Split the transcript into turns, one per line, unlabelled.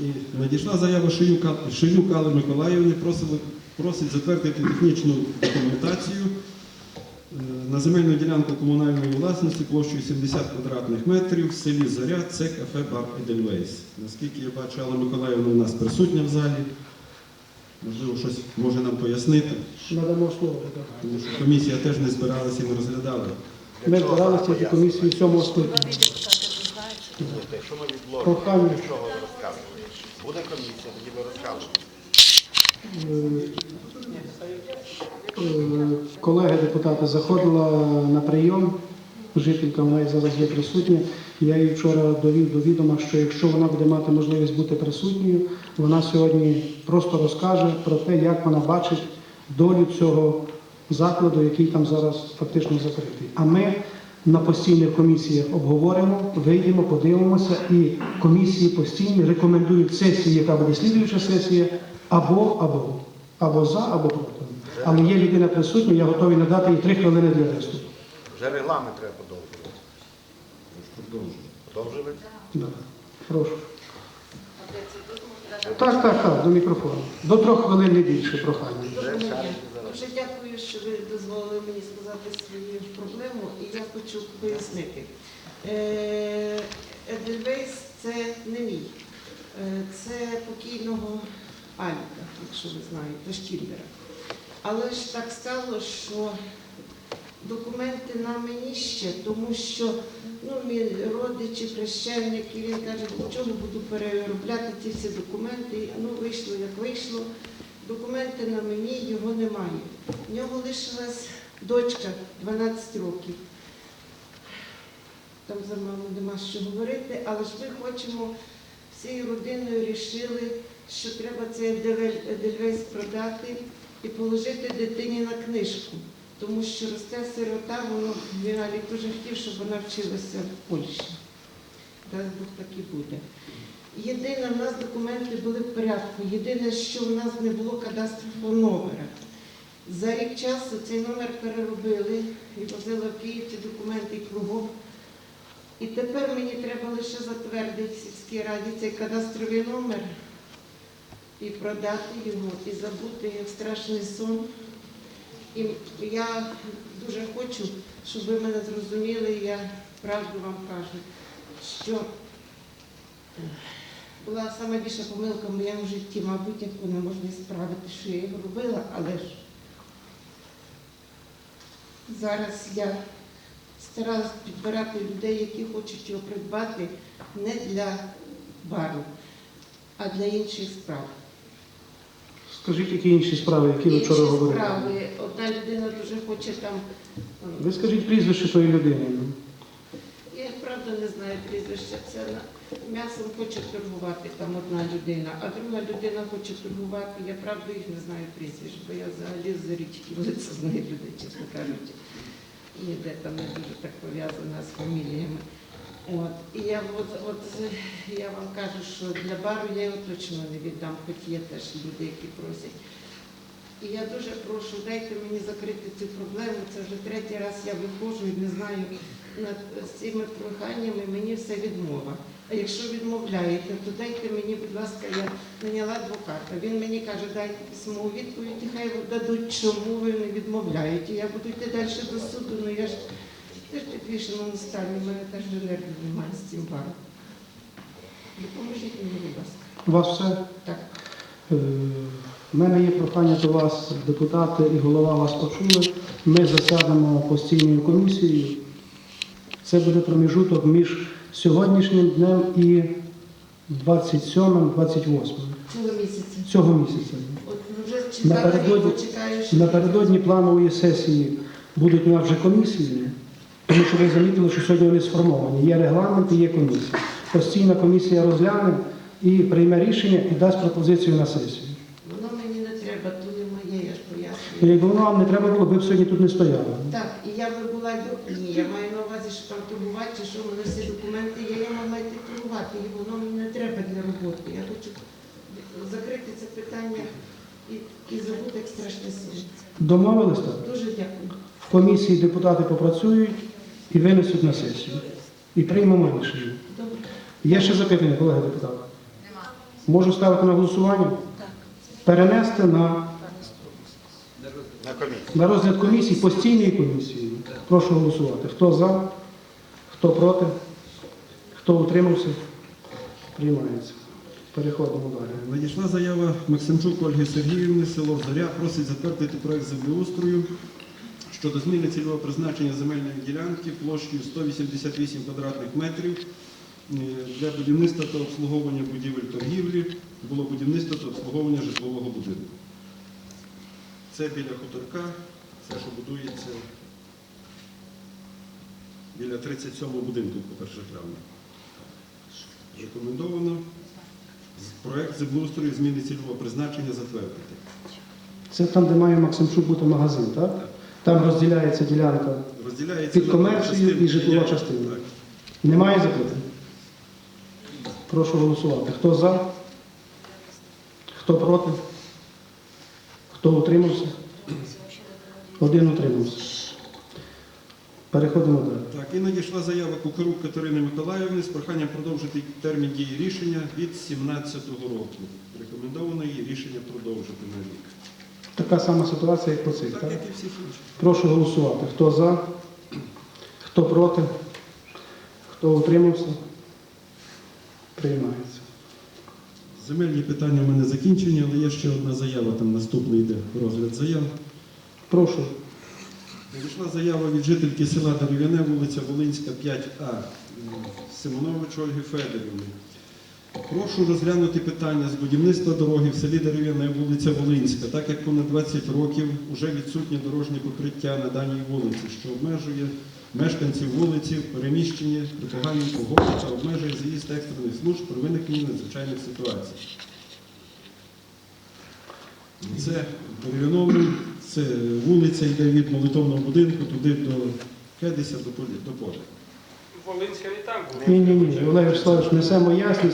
І надійшла заява Шиюк, Ал- Шиюк Алли Миколаївни, просили, просить затвердити технічну документацію е, на земельну ділянку комунальної власності площею 70 квадратних метрів в селі Заря, це кафе Бар Едельвейс. Наскільки я бачу, Алла Миколаївна у нас присутня в залі. Можливо, щось може нам пояснити,
Надамо слово.
тому що комісія теж не збиралася і не розглядала.
Ми збиралися тільки комісію сьомого скликання.
Якщо ми відложимо,
Прохання.
для чого ви? Буде комісія, тоді ви розкажете.
Е, Колеги депутати заходила на прийом, жителька вона і зараз є присутня. Я їй вчора довів до відома, що якщо вона буде мати можливість бути присутньою, вона сьогодні просто розкаже про те, як вона бачить долю цього закладу, який там зараз фактично закритий. А ми на постійних комісіях обговоримо, вийдемо, подивимося, і комісії постійні рекомендують сесії, яка буде слідуюча сесія, або або або за, або проти. Але є людина присутня, я готовий надати їй три хвилини для виступу.
Вже регламент треба подовжувати. Подовжили?
Да. Прошу. Так, так, так, до мікрофону. До трьох хвилин не більше прохання.
Вже
що ви дозволили мені сказати свою проблему, і я хочу пояснити. Е, Едельвейс це не мій, Е, це покійного Аліка, якщо ви знаєте, Штільбера. Але ж так стало, що документи на мені ще, тому що ну, мій родичі, хрещенники, він каже, до чого буду переробляти ці всі документи. Ну, вийшло, як вийшло. Документи на мені, його немає. В нього лишилась дочка 12 років. Там за маму нема що говорити, але ж ми хочемо всією родиною рішили, що треба цей Едельвейс продати і положити дитині на книжку. Тому що росте сирота, воно Віалій дуже хотів, щоб вона вчилася в Польщі. Дай Бог так і буде. Єдине, в нас документи були в порядку. Єдине, що в нас не було кадастрового номера. За рік часу цей номер переробили і возили в Київ ці документи кругом. І тепер мені треба лише затвердити в сільській раді цей кадастровий номер і продати його, і забути як страшний сон. І я дуже хочу, щоб ви мене зрозуміли, я правду вам кажу, що була саме більша помилка в моєму житті, мабуть, яку не можна справити, що я його робила, але ж зараз я старалась підбирати людей, які хочуть його придбати не для бару, а для інших справ.
Скажіть, які інші справи, які ви вчора говорили?
справи. Одна людина дуже хоче там.
Ви скажіть прізвище тої людини.
Не знаю прізвища. Це м'ясом хоче торгувати там одна людина, а друга людина хоче торгувати. Я правда їх не знаю прізвищ, бо я взагалі з річки вулиця знаю людей, чесно кажучи. Ніде там не дуже так пов'язана з фаміліями. От. І я от, от я вам кажу, що для бару я його точно не віддам, хоч є теж люди, які просять. І я дуже прошу, дайте мені закрити цю проблему. Це вже третій раз я виходжу і не знаю над цими проханнями мені все відмова. А якщо відмовляєте, то дайте мені, будь ласка, я наняла адвоката. Він мені каже, дайте письмову відповідь, хай дадуть, чому ви не відмовляєте. Я буду йти далі до суду, ну я ж теж підвішена на стані, в мене теж вже нервів немає з цим баром. Допоможіть мені, будь ласка.
У вас все?
Так.
В мене є прохання до вас, депутати і голова вас почули. Ми засядемо постійною комісією. Це буде проміжуток між сьогоднішнім днем і 27-28
Цього місяця.
цього місяця.
От вже
Напередодні- Напередодні планової сесії будуть у нас вже комісії, тому що ви замітили, що сьогодні вони сформовані. Є регламент і є комісія. Постійна комісія розгляне і прийме рішення і дасть пропозицію на сесію.
Воно мені не треба, то не моє, я ж
І. Якби воно вам не треба було, ви б сьогодні тут не стояли.
Так, і я би була ні, я маю на увазі, що там торгувати, чи що в мене всі документи є, я могла йти торгувати, і воно мені не треба для роботи. Я хочу закрити це питання і, і забути як страшне сон.
Домовились так?
Дуже дякую.
В комісії депутати попрацюють і винесуть на сесію. І приймемо рішення.
Добре.
Є ще запитання, колеги депутати? Нема. Можу ставити на голосування? Так. Перенести на,
На
на розгляд комісії, постійної комісії. Прошу голосувати. Хто за, хто проти, хто утримався, приймається. Переходимо далі.
Надійшла заява Максимчук Ольги Сергіївни, село Зоря, просить затвердити проект землеустрою щодо зміни цільового призначення земельної ділянки площею 188 квадратних метрів е, для будівництва та обслуговування будівель торгівлі, було будівництво та обслуговування житлового будинку. Це біля хуторка, це що будується біля 37-го будинку по 1 травня. Рекомендовано Проект землеустрою зміни цільового призначення затвердити.
Це там, де має Максимчук бути магазин, так? Там розділяється ділянка.
Розділяється
Під
частини.
і житлова частина.
Так.
Немає запитань? Прошу голосувати. Хто за? Хто проти? Хто утримався? Один утримався. Переходимо далі.
Так, і надійшла заява Кукарук Катерини Миколаївни з проханням продовжити термін дії рішення від 17-го року. Рекомендовано її рішення продовжити на рік.
Така сама ситуація, як по цих,
Так,
так?
як і всіх інших.
Прошу голосувати. Хто за? Хто проти? Хто утримався? Приймається.
Земельні питання у мене закінчені, але є ще одна заява, там наступний йде розгляд заяв.
Прошу.
Надійшла заява від жительки села Дерев'яне, вулиця Волинська, 5А, м, Симонович Ольги Федорівни. Прошу розглянути питання з будівництва дороги в селі Дерев'яне, вулиця Волинська, так як понад 20 років вже відсутнє дорожнє покриття на даній вулиці, що обмежує мешканців вулиці в переміщенні при поганій погоді та обмежує заїзд екстрених служб при виникненні надзвичайних ситуацій. Це Дерев'яновий, це вулиця йде від молитовного будинку туди до Кедися, до поля. До поля.
Волинська і там була.
Ні, ні, ні. Олег Вячеславович, несемо ясність.